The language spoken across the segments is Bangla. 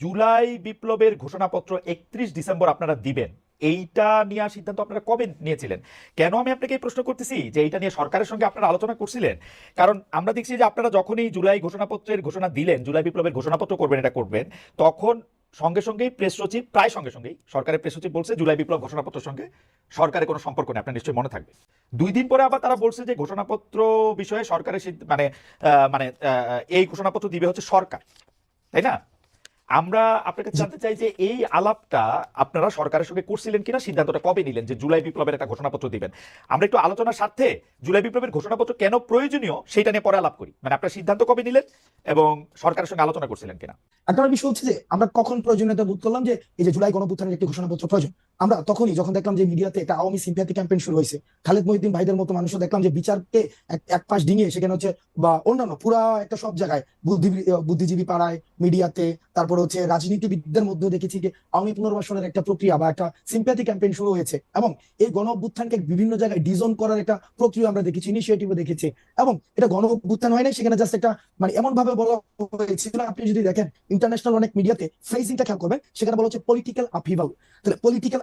জুলাই বিপ্লবের ঘোষণাপত্র একত্রিশ ডিসেম্বর আপনারা দিবেন। এইটা নিয়ে সিদ্ধান্ত আপনারা কবে নিয়েছিলেন? কেন আমি আপনাকে এই প্রশ্ন করতেছি যে এইটা নিয়ে সরকারের সঙ্গে আপনারা আলোচনা করছিলেন? কারণ আমরা দেখছি যে আপনারা যখনই জুলাই ঘোষণাপত্রের ঘোষণা দিলেন, জুলাই বিপ্লবের ঘোষণাপত্র করবেন, এটা করবেন, তখন সঙ্গে সঙ্গেই প্রেস সচিব, প্রায় সঙ্গে সঙ্গেই সরকারের প্রেস সচিব বলছে, জুলাই বিপ্লব ঘোষণাপত্রের সঙ্গে সরকারের কোনো সম্পর্ক নেই, আপনার নিশ্চয়ই মনে থাকবে। দুই দিন পরে আবার তারা বলছে যে ঘোষণাপত্র বিষয়ে সরকারের মানে মানে এই ঘোষণাপত্র দিবে হচ্ছে সরকার। তাই না? আমরা আপনাকে জানতে চাই যে এই আলাপটা আপনারা সরকারের সঙ্গে করছিলেন কিনা? সিদ্ধান্তটা কবে নিলেন যে জুলাই বিপ্লবের একটা ঘোষণাপত্র দিবেন? আমরা একটু আলোচনার স্বার্থে জুলাই বিপ্লবের ঘোষণাপত্র কেন প্রয়োজনীয় সেটা নিয়ে পরে আলাপ করি। মানে আপনার সিদ্ধান্ত কবে নিলেন এবং সরকারের সঙ্গে আলোচনা করছিলেন কিনা? একটা বিষয় হচ্ছে যে আমরা কখন প্রয়োজনীয়তা বোধ করলাম যে এই যে জুলাই গণপুত্থানের একটি ঘোষণাপত্র প্রয়োজন? আমরা তখনই যখন দেখলাম যে মিডিয়াতে একটা আওয়ামী সিম্প্যাথি ক্যাম্পেইন শুরু হয়েছে, খালেদ মহিউদ্দিন ভাইদের মতো মানুষও দেখলাম যে বিচারকে এক- পাশ ডিঙিয়ে সেখানে হচ্ছে, বা অন্যান্য পুরা একটা সব জায়গায় বুদ্ধি- বুদ্ধিজীবী পাড়ায়, মিডিয়াতে, তারপর হচ্ছে রাজনীতিবিদদের মধ্যে দেখেছি যে আওয়ামী পুনর্বাসনের একটা প্রক্রিয়া বা একটা সিম্প্যাথি ক্যাম্পেইন শুরু হয়েছে এবং এই গণ অভ্যুত্থানকে বিভিন্ন জায়গায় ডিজন করার একটা প্রক্রিয়া আমরা দেখেছি ইনিশিয়েটিভও দেখেছি এবং এটা গণ অভ্যুত্থান হয় না সেখানে জাস্ট একটা মানে এমন ভাবে বলা হয়েছিল আপনি যদি দেখেন ইন্টারন্যাশনাল অনেক মিডিয়াতে ফ্রেজিংটা খেয়াল করবেন, সেখানে বলা হচ্ছে পলিটিক্যাল আপিভাল তাহলে political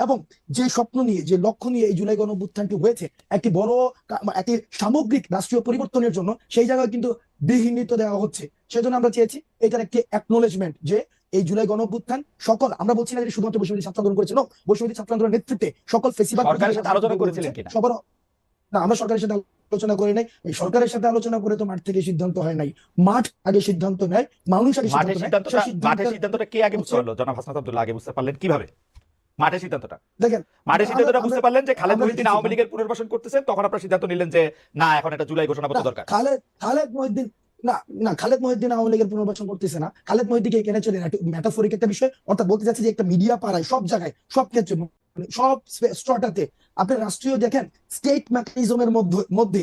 এবং যে স্বপ্ন নিয়ে যে লক্ষ্য নিয়ে এই জুলাই গণঅভ্যুত্থানটি হয়েছে একটি বড় একটি সামগ্রিক রাষ্ট্রীয় পরিবর্তনের জন্য সেই জায়গায় কিন্তু বিহীনিত দেওয়া হচ্ছে। সেজন্য আমরা চেয়েছি এটার একটি অ্যাকনোলেজমেন্ট যে এই জুলাই গণঅভ্যুত্থান সকল আমরা বলছি না যে শুধুমাত্র বৈষম্য ছাত্র আন্দোলন করেছিল বৈষম্য ছাত্র আন্দোলনের নেতৃত্বে সকল ফেসিবাদ আলোচনা করেছিলেন সবার না আমরা সরকারের সাথে আলোচনা করি নাই। সরকারের সাথে আলোচনা করে তো মাঠ থেকে সিদ্ধান্ত হয় নাই। মাঠ আগে সিদ্ধান্ত নেয় মানুষ আগে সিদ্ধান্ত নেয় সিদ্ধান্তটা কে আগে বুঝতে পারল জনাব হাসনাত আব্দুল্লাহ আগে বুঝতে পারলেন কীভাবে? মাঠের সিদ্ধান্তটা। দেখেন মাঠের সিদ্ধান্তটা বুঝতে পারলেন যে খালেদ মহিউদ্দিন আওয়ামী লীগের পুনর্বাসন করতেছেন তখন আপনার সিদ্ধান্ত নিলেন যে না এখন এটা জুলাই ঘোষণাপত্র না, দরকার। খালেদ খালেদ মহিউদ্দিন না না খালেদ মহিউদ্দিন আওয়ামী লীগের পুনর্বাসন করতেছে না। খালেদ মহিউদ্দিনকে এখানে চলে ম্যাটাফোরিক একটা বিষয় অর্থাৎ বলতে চাচ্ছি যে একটা মিডিয়া পাড়ায় সব জায়গায় সব ক্ষেত্রে মানে সব স্ট্রটাতে আপনি রাষ্ট্রীয় দেখেন স্টেট মেকানিজমের মধ্যে মধ্যে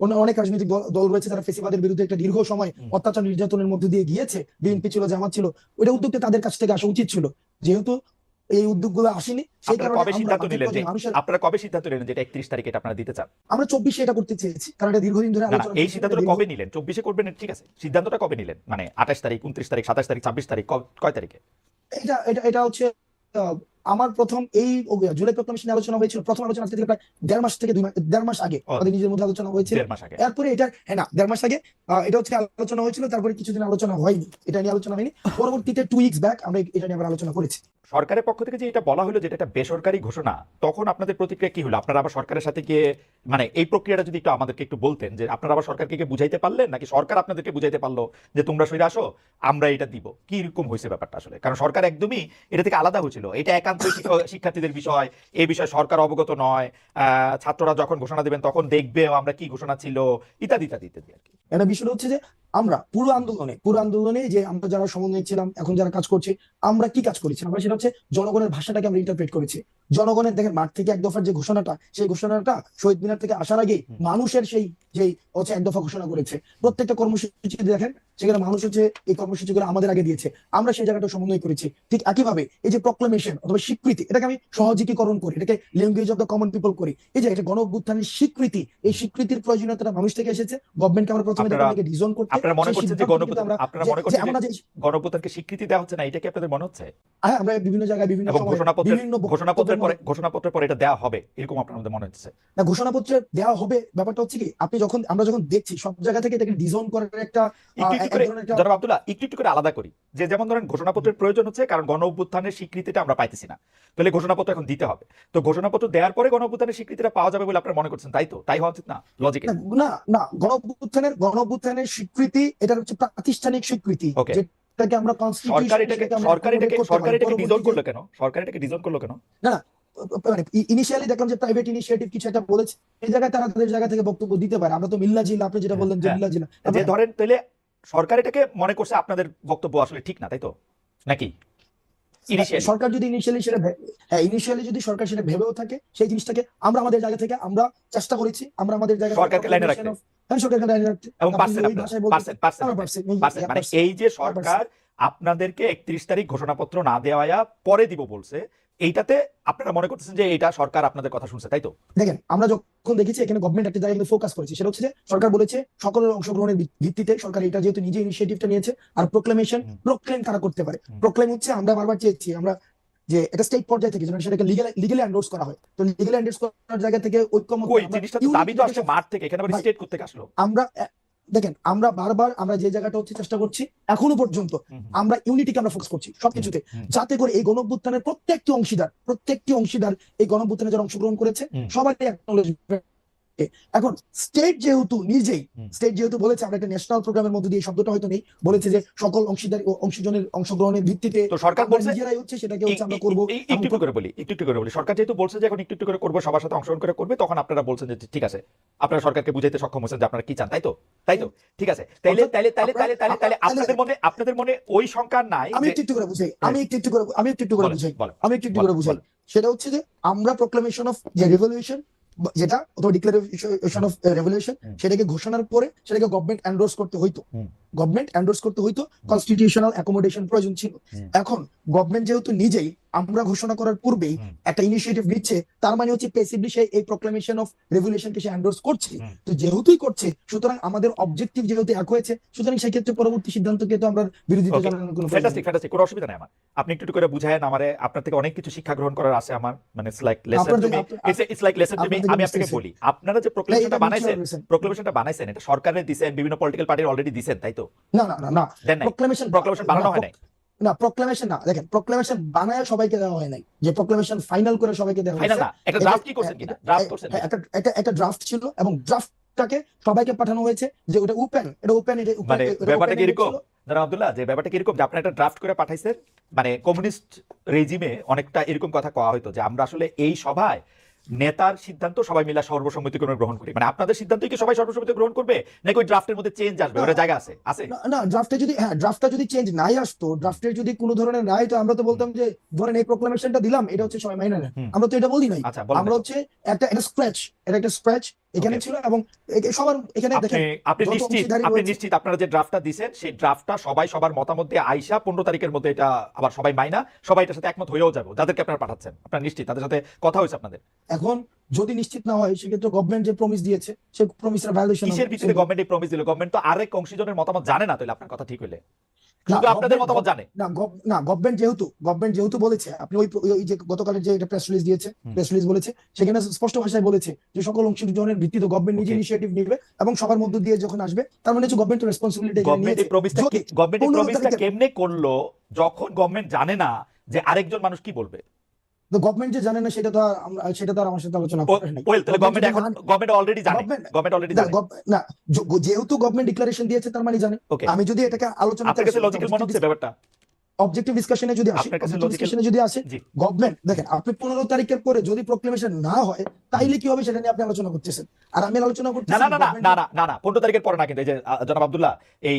অনেক রাজনৈতিক দল- রয়েছে যারা ফেসিবাদের বিরুদ্ধে একটা দীর্ঘ সময় অত্যাচার নির্যাতনের মধ্যে দিয়ে গিয়েছে। বিএনপি ছিল জামাত ছিল। ওইটা উদ্যোগটা তাদের কাছ থেকে আসা উচিত ছিল। যেহেতু এই উদ্যোগগুলো আসেনি সেই আপনারা কারণে কবে সিদ্ধান্ত নিলেন যে আপনারা কবে সিদ্ধান্ত নিলেন যে এটা একত্রিশ তারিখে এটা আপনারা দিতে চান? আমরা চব্বিশে এটা করতে চেয়েছি কারণ এটা দীর্ঘদিন ধরে আলোচনা এই সিদ্ধান্তটা কবে নিলেন? চব্বিশে করবেন ঠিক আছে। সিদ্ধান্তটা কবে নিলেন? মানে আঠাশ তারিখ উনত্রিশ তারিখ সাতাশ তারিখ ছাব্বিশ তারিখ কয় তারিখে? এটা এটা এটা হচ্ছে আমার প্রথম এই জুলাই প্রক্লামেশন আলোচনা হয়েছিল প্রথম আলোচনা আজকে থেকে প্রায় দেড় মাস থেকে দুই মাস দেড় মাস আগে। আমাদের নিজের মধ্যে আলোচনা হয়েছিল। এরপরে এটা হ্যাঁ না দেড় মাস আগে আহ, এটা হচ্ছে আলোচনা হয়েছিল তারপরে কিছুদিন আলোচনা হয়নি এটা নিয়ে আলোচনা হয়নি। পরবর্তীতে টু উইক্স ব্যাক আমরা এটা নিয়ে আবার আলোচনা করেছি। সরকারের পক্ষ থেকে যে এটা বলা হলো যে এটা একটা বেসরকারি ঘোষণা, তখন আপনাদের প্রতিক্রিয়া কি হলো? আপনারা আবার সরকারের সাথে গিয়ে মানে এই প্রক্রিয়াটা যদি একটু আমাদেরকে একটু বলতেন যে আপনারা আবার সরকারকে গিয়ে বুঝাইতে পারলেন, নাকি সরকার আপনাদেরকে বুঝাইতে পারল যে তোমরা সইরে আসো, আমরা এটা দিব? কি রকম হয়েছে ব্যাপারটা আসলে? কারণ সরকার একদমই এটা থেকে আলাদা হয়েছিল। এটা একান্ত শিক্ষার্থীদের বিষয় এই বিষয়ে সরকার অবগত নয় ছাত্ররা যখন ঘোষণা দেবেন তখন দেখবে আমরা কি ঘোষণা ছিল, ইত্যাদি ইত্যাদি ইত্যাদি আর কি। এটা বিষয় হচ্ছে যে আমরা পুরো আন্দোলনে পুরো আন্দোলনে যে আমরা যারা সমন্বয় ছিলাম এখন যারা কাজ করছে আমরা কি কাজ করেছি? আমরা সেটা হচ্ছে জনগণের ভাষাটাকে আমরা ইন্টারপ্রেট করেছি। জনগণের দেখেন মাঠ থেকে এক দফার যে ঘোষণাটা সেই ঘোষণাটা শহীদ মিনার থেকে আসার আগেই মানুষের সেই যেই হচ্ছে এক দফা ঘোষণা করেছে। প্রত্যেকটা কর্মসূচি দেখেন সেখানে মানুষ হচ্ছে এই কর্মসূচিগুলো আমাদের আগে দিয়েছে। আমরা সেই জায়গাটা সমন্বয় করেছি। ঠিক একইভাবে এই যে প্রক্লামেশন অথবা স্বীকৃতি এটাকে আমি সহযোগীকরণ করি এটাকে language of the common people করি। এই যে একটা গণ স্বীকৃতি এই স্বীকৃতির প্রয়োজনীয়তাটা মানুষ থেকে এসেছে গভর্নমেন্টকে আমরা প্রথমে ডিজন করতে। আপনারা মনে করছেন যে গণপ্রধান আপনারা মনে করছেন আমরা যে গণপ্রধানকে স্বীকৃতি দেওয়া হচ্ছে না এটা কি আপনাদের মনে হচ্ছে? আমরা বিভিন্ন জায়গায় বিভিন্ন ঘোষণাপত্রের বিভিন্ন ঘোষণাপত্রের পরে ঘোষণাপত্রের পরে এটা দেওয়া হবে এরকম আপনার মনে হচ্ছে? না ঘোষণাপত্রে দেওয়া হবে ব্যাপারটা হচ্ছে কি আপনি যখন আমরা যখন দেখছি সব জায়গা থেকে এটাকে ডিজাইন করার একটা জনাব আব্দুল্লাহ একটু একটু করে আলাদা করি। যে যেমন ধরেন ঘোষণাপত্রের প্রয়োজন হচ্ছে কারণ গণ অভ্যুত্থানের স্বীকৃতিটা আমরা পাইতেছি না। তাহলে ঘোষণাপত্র এখন দিতে হবে। তো ঘোষণাপত্র দেওয়ার পরে গণ অভ্যুত্থানের স্বীকৃতিটা পাওয়া যাবে বলে আপনারা মনে করছেন তাই তো? তাই হওয়া উচিত না? লজিকে না না না গণঅভ্যুত্থানের গণঅভ্যুত্থানের স্বীকৃতি এটার হচ্ছে প্রাতিষ্ঠানিক স্বীকৃতি যেটাকে আমরা সরকার এটাকে সরকার এটাকে সরকার এটাকে ডিজাইন করল কেন সরকার এটাকে ডিজাইন করল কেন মানে ইনিশিয়ালি দেখলাম যে প্রাইভেট ইনিশিয়েটিভ কিছু একটা বলেছে এই জায়গায় তারা তাদের জায়গা থেকে বক্তব্য দিতে পারে আমরা তো মিল্লা জিলা আপনি যেটা বললেন যে হ্যাঁ। মিল্লা জিলা যে ধরেন তাহলে সরকার এটাকে মনে করছে আপনাদের বক্তব্য আসলে ঠিক না তাই তো নাকি। সরকার যদি ইনিশিয়ালি সেটা হ্যাঁ ইনিশিয়ালি যদি সরকার সেটা ভেবেও থাকে সেই জিনিসটাকে আমরা আমাদের জায়গা থেকে আমরা চেষ্টা করেছি আমরা আমাদের জায়গা সরকারকে লাইনে রাখতে। হ্যাঁ সরকারকে লাইনে রাখতে। এবং এই- হ্যাঁ, মানে এই যে সরকার আপনাদেরকে একত্রিশ তারিখ ঘোষণাপত্র না দেওয়া পরে দিব বলছে এইটাতে আপনারা মনে করতেছেন যে এটা সরকার আপনাদের কথা শুনছে তাই তো? দেখেন আমরা যখন দেখেছি এখানে গভর্নমেন্ট একটা জায়গায় ফোকাস করেছে সেটা হচ্ছে যে সরকার বলেছে সকলের অংশগ্রহণের ভিত- ভিত্তিতে সরকার এটা যেহেতু নিজে ইনিশিয়েটিভটা নিয়েছে আর প্রোক্লেমেশন। প্রোক্লেম কারা করতে পারে। প্রোক্লেম হচ্ছে আমরা বারবার চেয়েছি আমরা যে এটা স্টেট পর্যায়ে থেকে যেন সেটাকে লিগাল লিগালি এন্ডোর্স করা হয়। তো লিগালি এন্ডোর্স করার জায়গা থেকে ঐক্যমত কই? আমরা জিনিসটা তো unity দাবি তো আসছে মাঠ থেকে এখানে স্টেট করতে আসলো? আমরা দেখেন আমরা বারবার আমরা যে জায়গাটা হচ্ছে চেষ্টা করছি এখনও পর্যন্ত আমরা ইউনিটিকে আমরা ফোকাস করছি সবকিছুতে। যাতে করে এই গণঅভ্যুত্থানের প্রত্যেকটি অংশীদার প্রত্যেকটি অংশীদার এই গণঅভ্যুত্থানে যারা অংশগ্রহণ করেছে হুম। এখন স্টেট যেহেতু নিজেই স্টেট যেহেতু বলেছে আমরা একটা ন্যাশনাল প্রোগ্রামের মধ্যে দিয়ে শব্দটা হয়তো নেই বলেছে যে সকল অংশীদার ও অংশজনের অংশগ্রহণের ভিত্তিতে তো সরকার বলছে নিজেরাই হচ্ছে সেটাকে হচ্ছে আমরা করব। একটু একটু করে বলি একটু একটু করে বলি। সরকার যেহেতু বলছে যে এখন একটু একটু করে করব সবার সাথে অংশগ্রহণ করে করবে তখন আপনারা বলছেন যে ঠিক আছে। আপনারা সরকারকে বুঝাইতে সক্ষম হয়েছেন যে আপনারা কি চান তাই তো? তাই তো? ঠিক আছে। তাইলে তাইলে তাইলে তাইলে তাইলে তাইলে আপনাদের মনে আপনাদের মনে ওই সংখ্যা নাই আমি একটু একটু করে বুঝাই আমি একটু একটু করে আমি একটু একটু করে বুঝাই। আমি একটু একটু করে বুঝাই। সেটা হচ্ছে যে আমরা প্রোক্লামেশন অফ রেভলিউশন যেটা অথবা ডিক্লারেশন অফ রেভলিউশন সেটাকে ঘোষণার পরে সেটাকে গভর্নমেন্ট এন্ডোর্স করতে হইতো। গভর্নমেন্ট এন্ডোর্স করতে হইতো কনস্টিটিউশনাল অ্যাকোমোডেশন প্রয়োজন ছিল। এখন গভর্নমেন্ট যেহেতু নিজেই আমরা ঘোষণা করার পূর্বেই একটা ইনিশিয়েটিভ নিচ্ছে তার মানে হচ্ছে পেসিভলি সে এই প্রোক্লামেশন অফ রেভলিউশনকে সে এন্ডোর্স করছে। তো যেহেতুই করছে সুতরাং আমাদের অবজেক্টিভ যেহেতু এক হয়েছে সুতরাং সেই ক্ষেত্রে পরবর্তী সিদ্ধান্তকে তো আমরা বিরোধিতা. জানানোর কোনো ফ্যান্টাস্টিক। ফ্যান্টাস্টিক কোনো অসুবিধা নেই আমার। আপনি একটু একটু করে বুঝায়েন আমারে আপনার থেকে অনেক কিছু শিক্ষা গ্রহণ করার আছে আমার মানে it's like lesson to me it's like lesson to me আমি আপনাকে। বলি আপনারা যে না, বানাইছেন mutual বানাইছেন এটা সরকারের দিছেন বিভিন্ন পলিটিক্যাল পার্টির অলরেডি দিছেন তাই তো? না না না না। দেন প্রোক্লামেশন বানানো হয় নাই। না প্রোক্লামেশন না। দেখেন প্রোক্লামেশন বানায় সবাইকে দেওয়া হয় নাই। যে প্রোক্লামেশন ফাইনাল করে সবাইকে দেওয়া হয়েছে। একটা ড্রাফট কি করছেন কিনা? ড্রাফট করছেন হ্যাঁ, একটা ড্রাফট ছিল এবং ড্রাফটটাকে সবাইকে পাঠানো হয়েছে যে ওটা ওপেন এটা ওপেন এটা মানে ব্যাপারটা কি এরকম দাদা আব্দুল্লাহ যে ব্যাপারটা কীরকম? যে আপনি একটা ড্রাফট করে পাঠাইছেন মানে কমিউনিস্ট রেজিমে অনেকটা এরকম কথা কওয়া হয়তো যে আমরা আসলে এই সভায় নেতার সিদ্ধান্ত সবাই মিলে সর্বসম্মতিক্রমে গ্রহণ করি। মানে আপনাদের সিদ্ধান্ত কি সবাই সর্বসম্মতি গ্রহণ করবে? নাকি ওই ড্রাফটের মধ্যে চেঞ্জ আসবে? ওটা জায়গা আছে? আছে? না, না ড্রাফটে যদি হ্যাঁ ড্রাফটটা যদি চেঞ্জ নাই আসতো ড্রাফটের যদি কোনো ধরনের নাই তো আমরা তো বলতাম যে ধরেন এই প্রোক্লামেশনটা দিলাম এটা হচ্ছে সবাই মাইনে। না আমরা তো এটা বলি নাই। আচ্ছা আমরা হচ্ছে একটা একটা স্ক্র্যাচ এটা একটা স্ক্র্যাচ এখানে ছিল এবং সবার এখানে দেখেন আপনি নিশ্চিত আপনি নিশ্চিত আপনারা যে ড্রাফটটা দিছেন সেই ড্রাফটটা সবাই সবার মতামত দিয়ে আইসা পনেরো তারিখের মধ্যে এটা আবার সবাই মাইনা সবাই এটার সাথে একমত হয়েও যাবে। যাদেরকে আপনারা পাঠাচ্ছেন আপনারা নিশ্চিত তাদের সাথে কথা হয়েছে আপনাদের। এখন যদি নিশ্চিত না হয় সেক্ষেত্রে গভর্নমেন্ট যে প্রমিস দিয়েছে সে প্রমিসের ভায়োলেশন কিসের ভিত্তিতে গভর্নমেন্ট এই প্রমিস দিল? গভর্নমেন্ট তো আরেক অংশীজনের মতামত জানে না তাহলে আপনার কথা ঠিক হইলে। শুধু আপনাদের মতামত জানে। না না গভর্নমেন্ট যেহেতু গভর্নমেন্ট যেহেতু বলেছে আপনি ওই ওই যে গতকালের যে একটা প্রেস রিলিজ দিয়েছে প্রেস রিলিজ বলেছে সেখানে স্পষ্ট ভাষায় বলেছে যে সকল অংশগ্রহণের ভিত্তিতে গভর্নমেন্ট নিজে Okay. ইনিশিয়েটিভ নেবে এবং সবার মধ্য দিয়ে যখন আসবে তার মানে হচ্ছে গভর্নমেন্ট রেসপন্সিবিলিটি গভর্নমেন্ট এই প্রমিসটা গভর্নমেন্ট এই প্রমিসটা কেমনে করল যখন গভর্নমেন্ট জানে না যে আরেকজন মানুষ কি বলবে? গভর্নমেন্ট যে জানে না সেটা তো সেটা তো আর আমার সাথে আলোচনা করার নাই। ওয়েল তাহলে গভর্নমেন্ট এখন Government গভর্নমেন্ট অলরেডি জানে। Government- গভর্নমেন্ট অলরেডি না, জানে। যেহেতু গভর্নমেন্ট ডিক্লারেশন দিয়েছে তার মানে জানে। আমি যদি এটাকে আলোচনা আপনার কাছে লজিক্যাল মনে হচ্ছে ব্যাপারটা? অবজেক্টিভ ডিসকাশনে যদি আসে ডিসকাশনে যদি আসে গভর্নমেন্ট দেখেন আপনি পনেরো তারিখের পরে যদি প্রোক্লেমেশন না হয় তাইলে কি হবে সেটা নিয়ে আপনি আলোচনা করতেছেন? আর আমি আলোচনা করতেছি না না না না না না পনেরো তারিখের পরে না কিন্তু এই যে জনাব আব্দুল্লাহ এই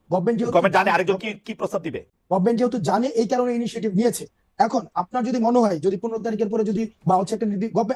গভর্নমেন্ট যেহেতু গভর্নমেন্ট জানে আরেকজন কি কি প্রস্তাব দিবে। গভর্নমেন্ট যেহেতু জানে এই কারণে ইনিশিয়েটিভ নিয়েছে। এখন আপনার যদি মনে হয় যদি পনেরো তারিখের পরে যদি বা হচ্ছে একটা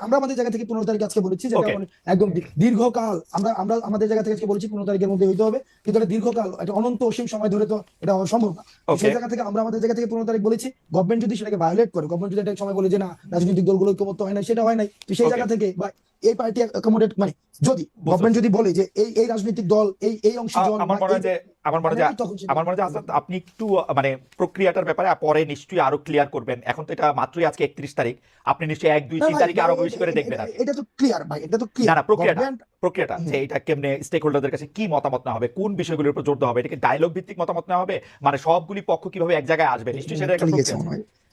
আমরা আমাদের জায়গা থেকে পনেরো তারিখ আজকে বলেছি যে এটা Okay. একদম দীর্ঘকাল আমরা আমরা আমাদের জায়গা থেকে আজকে বলেছি পনেরো তারিখের মধ্যে হইতে হবে। কিন্তু এটা দীর্ঘকাল একটা অনন্ত অসীম সময় ধরে তো এটা সম্ভব না। সেই জায়গা থেকে আমরা আমাদের জায়গা থেকে পনেরো তারিখ বলেছি গভর্নমেন্ট যদি সেটাকে ভায়োলেট করে গভর্নমেন্ট যদি একটা সময় বলে যে না রাজনৈতিক দলগুলো ঐক্যমত্য হয় না সেটা হয় নাই। তো সেই জায়গা থেকে বা এই পার্টি অ্যাকোমোডেট মানে যদি গভর্নমেন্ট যদি বলে যে এই এই রাজনৈতিক দল এই এই অংশীজন আমার মনে যে আমার মনে হয় যে আমার মনে হয় আপনি একটু মানে প্রক্রিয়াটার ব্যাপারে পরে নিশ্চয়ই আরও ক্লিয়ার করবেন। এখন তো এটা মাত্রই আজকে একত্রিশ তারিখ। আপনি নিশ্চয়ই এক দুই না তিন ভাই, তারিখে আরও বেশি করে দেখবেন এটা তো ক্লিয়ার ভাই এটা তো না, ক্লিয়ার না, প্রক্রিয়াটা। প্রক্রিয়াটা যে এটা কেমনে স্টেক হোল্ডারদের কাছে কি মতামত না হবে কোন বিষয়গুলোর উপর জোর দেওয়া হবে এটাকে ডায়লগ ভিত্তিক মতামত না হবে? মানে সবগুলি পক্ষ কীভাবে এক জায়গায় আসবে? নিশ্চয়ই সেটা একটা প্রক্রিয়া।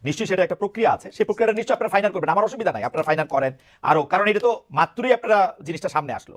নিশ্চয়ই সেটা একটা প্রক্রিয়া আছে। সেই প্রক্রিয়াটা নিশ্চয়ই আপনারা ফাইনাল করবেন। আমার অসুবিধা নাই আপনারা ফাইনাল করেন। আরও কারণ এটা তো মাত্রই আপনারা জিনিসটা সামনে আসলো।